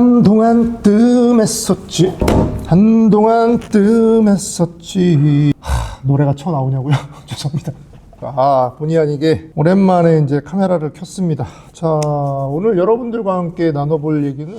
한동안 뜸했었지. 한동안 뜸했었지. 하, 노래가 쳐 나오냐고요? 죄송합니다. 아 본의 아니게 오랜만에 이제 카메라를 켰습니다. 자 오늘 여러분들과 함께 나눠볼 얘기는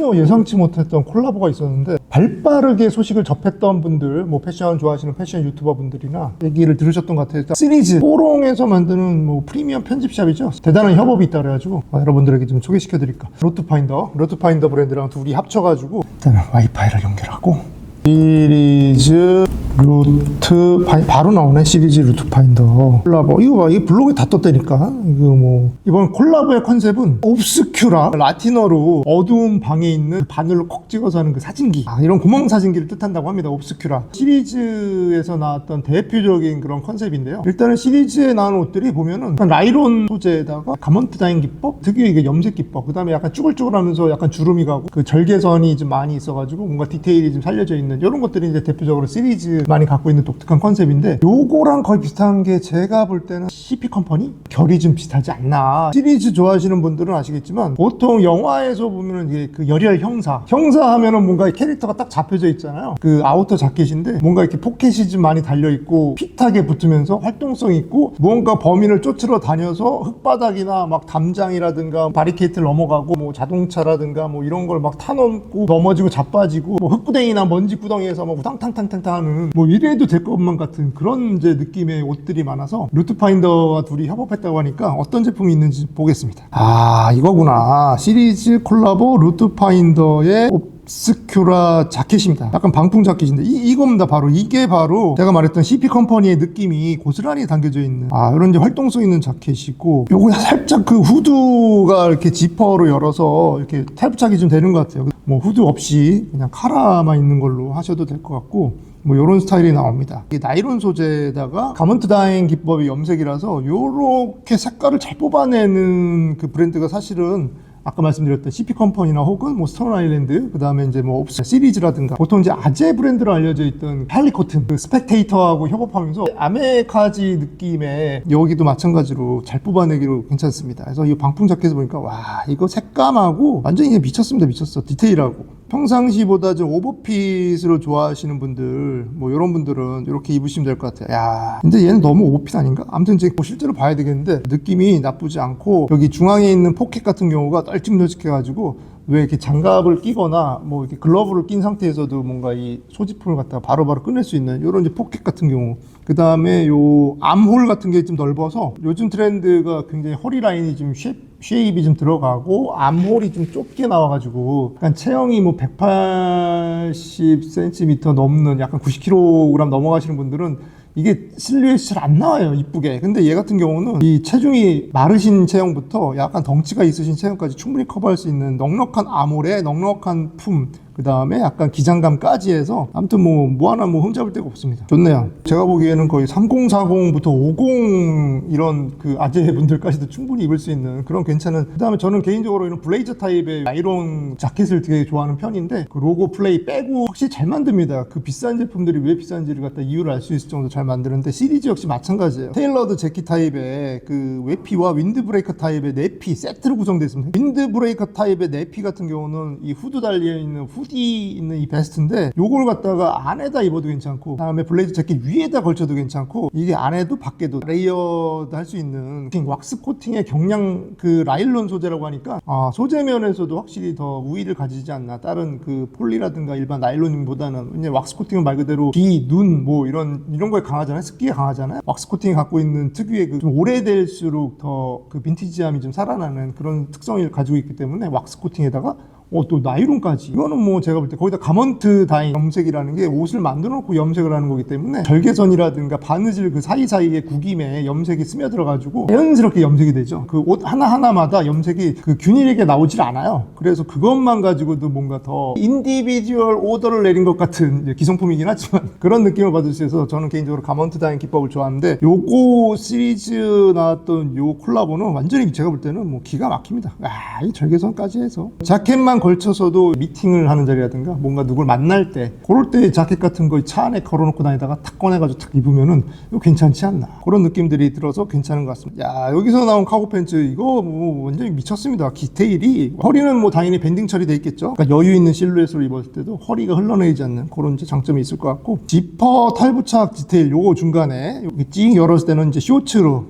전혀 예상치 못했던 콜라보가 있었는데 발빠르게 소식을 접했던 분들 뭐 패션 좋아하시는 패션 유튜버 분들이나 얘기를 들으셨던 것 같아요. 일단 시리즈. 뽀롱에서 만드는 뭐 프리미엄 편집샵이죠. 대단한 협업이 있다 그래가지고 어, 여러분들에게 좀 소개시켜 드릴까. 로트파인더. 로트파인더 브랜드랑 둘이 합쳐가지고 일단은 와이파이를 연결하고 시리즈 루트 파인 바로 나오네 시리즈 루트 파인더. 콜라보. 이거 봐 이게 블로그에 다 떴다니까. 이거 뭐. 이번 콜라보의 컨셉은 옵스큐라. 라틴어로 어두운 방에 있는 바늘로 콕 찍어서 하는 그 사진기. 아, 이런 구멍 사진기를 뜻한다고 합니다 옵스큐라. 시리즈에서 나왔던 대표적인 그런 컨셉인데요. 일단은 시리즈에 나온 옷들이 보면은 라이론 소재에다가 가먼트 다인 기법? 특유의 이게 염색 기법. 그 다음에 약간 쭈글쭈글하면서 약간 주름이 가고 그 절개선이 좀 많이 있어가지고 뭔가 디테일이 좀 살려져 있는 이런 것들이 이제 대표적으로 시리즈 많이 갖고 있는 독특한 컨셉인데 요거랑 거의 비슷한 게 제가 볼 때는 CP 컴퍼니? 결이 좀 비슷하지 않나. 시리즈 좋아하시는 분들은 아시겠지만 보통 영화에서 보면은 이게 그 열혈 형사. 형사 하면은 뭔가 이 캐릭터가 딱 잡혀져 있잖아요. 그 아우터 자켓인데 뭔가 이렇게 포켓이 좀 많이 달려 있고 핏하게 붙으면서 활동성 있고 무언가 범인을 쫓으러 다녀서 흙바닥이나 막 담장이라든가 바리케이트를 넘어가고 뭐 자동차라든가 뭐 이런 걸 막 타넘고 넘어지고 자빠지고 뭐 흙구덩이나 먼지 구덩이에서 막 우당탕탕탕탕 하는 뭐 이래도 될 것만 같은 그런 이제 느낌의 옷들이 많아서 루트파인더와 둘이 협업했다고 하니까 어떤 제품이 있는지 보겠습니다. 아 이거구나. 시리즈 콜라보 루트파인더의 옵 스큐라 자켓입니다. 약간 방풍 자켓인데 이, 이겁니다. 바로 이게 바로 제가 말했던 CP 컴퍼니의 느낌이 고스란히 담겨져 있는 아 이런 이제 활동성 있는 자켓이고 요거 살짝 그 후드가 이렇게 지퍼로 열어서 이렇게 탈부착이 좀 되는 것 같아요. 뭐 후드 없이 그냥 카라만 있는 걸로 하셔도 될 것 같고 뭐 이런 스타일이 나옵니다. 이게 나이론 소재에다가 가먼트 다잉 기법이 염색이라서 요렇게 색깔을 잘 뽑아내는 그 브랜드가 사실은 아까 말씀드렸던 CP 컴퍼니나 혹은 뭐 스톤 아일랜드 그다음에 이제 뭐 옵스 시리즈라든가 보통 이제 아재 브랜드로 알려져 있던 할리 코튼 그 스펙테이터하고 협업하면서 아메카지 느낌의 여기도 마찬가지로 잘 뽑아내기로 괜찮습니다. 그래서 이 방풍 자켓을 보니까 와 이거 색감하고 완전히 미쳤습니다. 미쳤어. 디테일하고 평상시보다 좀 오버핏으로 좋아하시는 분들 뭐 이런 분들은 이렇게 입으시면 될 것 같아요 야 근데 얘는 너무 오버핏 아닌가? 아무튼 이제 뭐 실제로 봐야 되겠는데 느낌이 나쁘지 않고 여기 중앙에 있는 포켓 같은 경우가 널찍널찍 해 가지고 왜 이렇게 장갑을 끼거나 뭐 이렇게 글러브를 낀 상태에서도 뭔가 이 소지품을 갖다가 바로바로 꺼낼 수 있는 이런 이제 포켓 같은 경우 그 다음에 요 암홀 같은 게 좀 넓어서 요즘 트렌드가 굉장히 허리 라인이 좀 쉐, 쉐입이 좀 들어가고 암홀이 좀 좁게 나와가지고 약간 체형이 뭐 180cm 넘는 약간 90kg 넘어가시는 분들은 이게 실루엣이 잘 안 나와요 이쁘게. 근데 얘 같은 경우는 이 체중이 마르신 체형부터 약간 덩치가 있으신 체형까지 충분히 커버할 수 있는 넉넉한 아몰에 넉넉한 품그 다음에 약간 기장감까지 해서 아무튼 뭐, 뭐 하나 뭐 흠잡을 데가 없습니다. 좋네요. 제가 보기에는 거의 3040부터 50 이런 그 아재분들까지도 충분히 입을 수 있는 그런 괜찮은 그 다음에 저는 개인적으로 이런 블레이저 타입의 아이론 자켓을 되게 좋아하는 편인데 그 로고 플레이 빼고 확실히 잘 만듭니다. 그 비싼 제품들이 왜 비싼지를 갖다 이유를 알 수 있을 정도 잘 만드는데 시리즈 역시 마찬가지예요. 테일러드 재킷 타입의 그 웨피와 윈드 브레이커 타입의 네피 세트로 구성되어 있습니다. 윈드 브레이커 타입의 네피 같은 경우는 이 후드 달려 있는 후디 있는 이 베스트인데 요걸 갖다가 안에다 입어도 괜찮고 다음에 블레이즈 재킷 위에다 걸쳐도 괜찮고 이게 안에도 밖에도 레이어드 할 수 있는 왁스 코팅의 경량 그 라일론 소재라고 하니까 아, 소재 면에서도 확실히 더 우위를 가지지 않나. 다른 그 폴리라든가 일반 나일론보다는 왜냐 왁스 코팅은 말 그대로 귀, 눈 뭐 이런 이런 거에 강하잖아요. 습기에 강하잖아요. 왁스 코팅이 갖고 있는 특유의 그 좀 오래될수록 더 그 빈티지함이 좀 살아나는 그런 특성을 가지고 있기 때문에 왁스 코팅에다가 어, 또 나이론까지. 이거는 뭐 제가 볼 때 거기다 가먼트 다인 염색이라는 게 옷을 만들어 놓고 염색을 하는 거기 때문에 절개선이라든가 바느질 그 사이사이에 구김에 염색이 스며들어가지고 자연스럽게 염색이 되죠. 그 옷 하나하나마다 염색이 그 균일하게 나오질 않아요. 그래서 그것만 가지고도 뭔가 더 인디비주얼 오더를 내린 것 같은 기성품이긴 하지만 그런 느낌을 받을 수 있어서 저는 개인적으로 가먼트 다인 기법을 좋아하는데 요거 시리즈 나왔던 요 콜라보는 완전히 제가 볼 때는 뭐 기가 막힙니다. 아, 이 절개선까지 해서 자켓만 걸쳐서도 미팅을 하는 자리라든가 뭔가 누굴 만날 때 그럴 때 자켓 같은 거 차 안에 걸어놓고 다니다가 탁 꺼내가지고 탁 입으면은 이거 괜찮지 않나 그런 느낌들이 들어서 괜찮은 것 같습니다. 야 여기서 나온 카고 팬츠 이거 뭐 완전히 미쳤습니다. 디테일이 허리는 뭐 당연히 밴딩 처리돼 있겠죠. 그러니까 여유 있는 실루엣으로 입었을 때도 허리가 흘러내리지 않는 그런 장점이 있을 것 같고 지퍼 탈부착 디테일 요거 중간에 찡 열었을 때는 이제 쇼츠로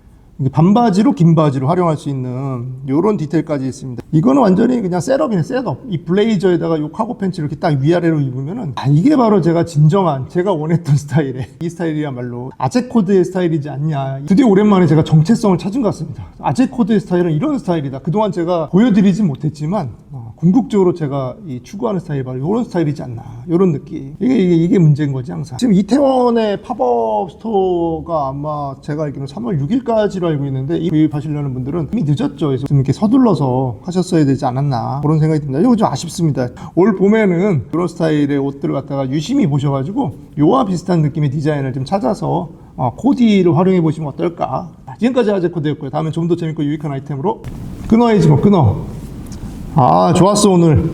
반바지로 긴 바지로 활용할 수 있는 이런 디테일까지 있습니다. 이거는 완전히 그냥 셋업이네 셋업. 이 블레이저에다가 이 카고 팬츠 이렇게 딱 위아래로 입으면은 아 이게 바로 제가 진정한 제가 원했던 스타일의 이 스타일이야말로 아재 코드의 스타일이지 않냐. 드디어 오랜만에 제가 정체성을 찾은 것 같습니다. 아재 코드의 스타일은 이런 스타일이다. 그동안 제가 보여드리진 못했지만 어, 궁극적으로 제가 이 추구하는 스타일이 바로 이런 스타일이지 않나. 이런 느낌. 이게 이게 이게 문제인 거지 항상. 지금 이태원의 팝업 스토어가 아마 제가 알기로는 3월 6일까지로 알고 있는데 이 구입하시려는 분들은 이미 늦었죠. 그래서 좀 이렇게 서둘러서 하셨어야 되지 않았나 그런 생각이 듭니다. 이거 좀 아쉽습니다. 올 봄에는 이런 스타일의 옷들을 갖다가 유심히 보셔가지고 요와 비슷한 느낌의 디자인을 좀 찾아서 어, 코디를 활용해 보시면 어떨까. 지금까지 아재 코드였고요. 다음엔 좀더 재밌고 유익한 아이템으로 끊어야지 뭐 끊어. 아 좋았어 오늘.